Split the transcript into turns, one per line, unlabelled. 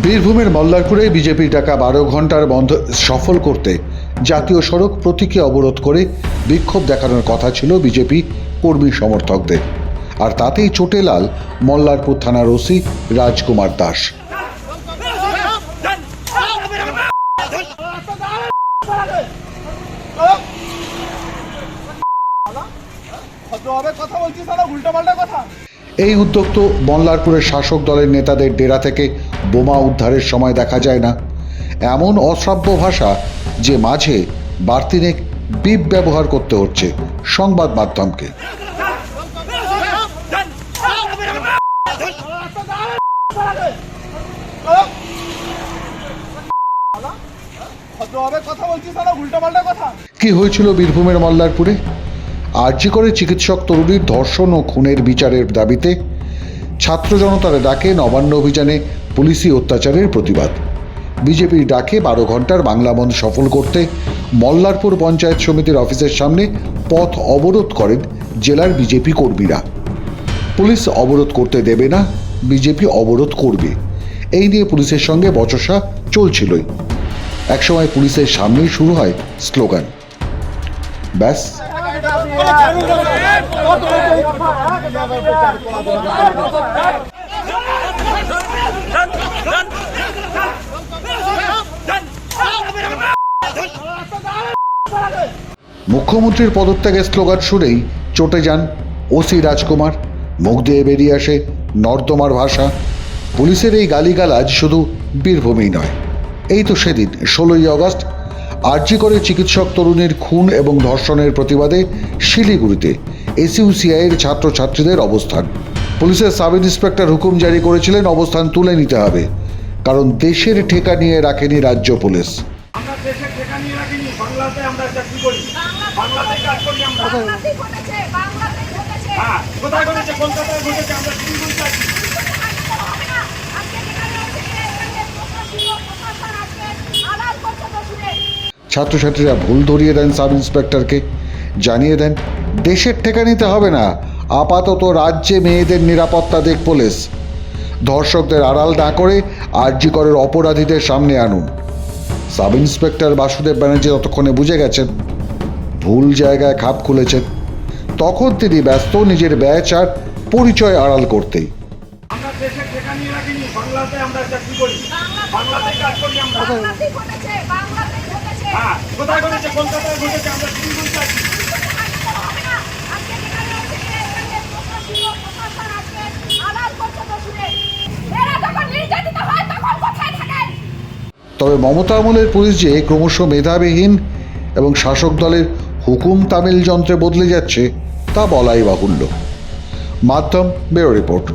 বীরভূমের মল্লারপুরে বিজেপির ডাকা বারো ঘণ্টার বন্ধ সফল করতে জাতীয় সড়ক প্রতীকে অবরোধ করে বিক্ষোভ দেখানোর কথা ছিল বিজেপি কর্মী সমর্থকদের। আর তাতেই চোটে লাল, মল্লারপুর থানার ওসি রাজকুমার দাস।
কথা।
এই উদ্যোগ তো মল্লারপুরের শাসক দলের নেতাদের ডেরা থেকে বোমা উদ্ধারের সময় দেখা যায় না। এমন অশ্রাব্য ভাষা যে মাঝে বাড়তিনেক বিপ ব্যবহার করতে হচ্ছে সংবাদ মাধ্যমকে। কি হয়েছিল বীরভূমের মল্লারপুরে? আর্জি করে চিকিৎসক তরুণীর ধর্ষণ ও খুনের বিচারের দাবিতে ছাত্র জনতার ডাকে নবান্ন অভিযানে পুলিশি অত্যাচারের প্রতিবাদ। বিজেপির ডাকে বারো ঘণ্টার বাংলা বন্ধ সফল করতে মল্লারপুর পঞ্চায়েত সমিতির অফিসের সামনে পথ অবরোধ করেন জেলার বিজেপি কর্মীরা। পুলিশ অবরোধ করতে দেবে না, বিজেপি অবরোধ করবে। এই নিয়ে পুলিশের সঙ্গে বচসা চলছিলই। একসময় পুলিশের সামনেই শুরু হয় স্লোগান। ব্যাস। মুখ্যমন্ত্রীর পদত্যাগের স্লোগান শুনেই চটে যান ওসি রাজকুমার। মুখ দিয়ে বেরিয়ে আসে নর্দমার ভাষা। পুলিশের এই গালিগালাজ শুধু বীরভূমেই নয়। এই তো সেদিন, ষোলোই আগস্ট আর্জি করে চিকিৎসক তরুণীর খুন এবং ধর্ষণের প্রতিবাদে শিলিগুড়িতে এসইউসিআইয়ের ছাত্রছাত্রীদের অবস্থান। পুলিশের সাব ইন্সপেক্টর হুকুম জারি করেছিলেন অবস্থান তুলে নিতে হবে। কারণ দেশের ঠেকা নিয়ে রাখেনি রাজ্য পুলিশ।
আমরা দেশে ঠেকা নিয়ে রাখিনি বাংলাতে আমরা চাকরি করি বাংলাতে কাজ করি আমরা
বাংলাতেই ঘটেছে বাংলাতেই ঘটেছে
হ্যাঁ কোথায় ঘটেছে কলকাতায় ঘটেছে আমরা শিলিগুড়িতে আছি
হবে না আজকে যেখানে হচ্ছে এখানে প্রশাসন প্রশাসন আজকে আড়াল করছে দোষীদের
ছাত্রছাত্রীরা ভুল ধরিয়ে দেন সাব ইন্সপেক্টরকে। জানিয়ে দেন দেশের ঠেকা নিতে হবে না। আপাতত রাজ্যে মেয়েদের নিরাপত্তা দেখ পুলিশ। ধর্ষকদের আড়াল না করে আরজিকরের অপরাধীদের সামনে আনুন। সাব ইন্সপেক্টর বাসুদেব ব্যানার্জি ততক্ষণে বুঝে গেছেন ভুল জায়গায় খাপ খুলেছেন। তখন তিনি ব্যস্ত নিজের ব্যাচ আর পরিচয় আড়াল করতেই।
আমরা দেশে ঠেকা নিয়ে রাখিনি বাংলাতে আমরা চাকরি করি। বাংলাতে কাজ করি আমরা। হ্যাঁ
তবে মমতা আমলের পুলিশ যে ক্রমশ মেধাবিহীন এবং শাসক দলের হুকুম তামিল যন্ত্রে বদলে যাচ্ছে, তা বলাই বাহুল্য। মাধ্যম ব্যুরো রিপোর্ট।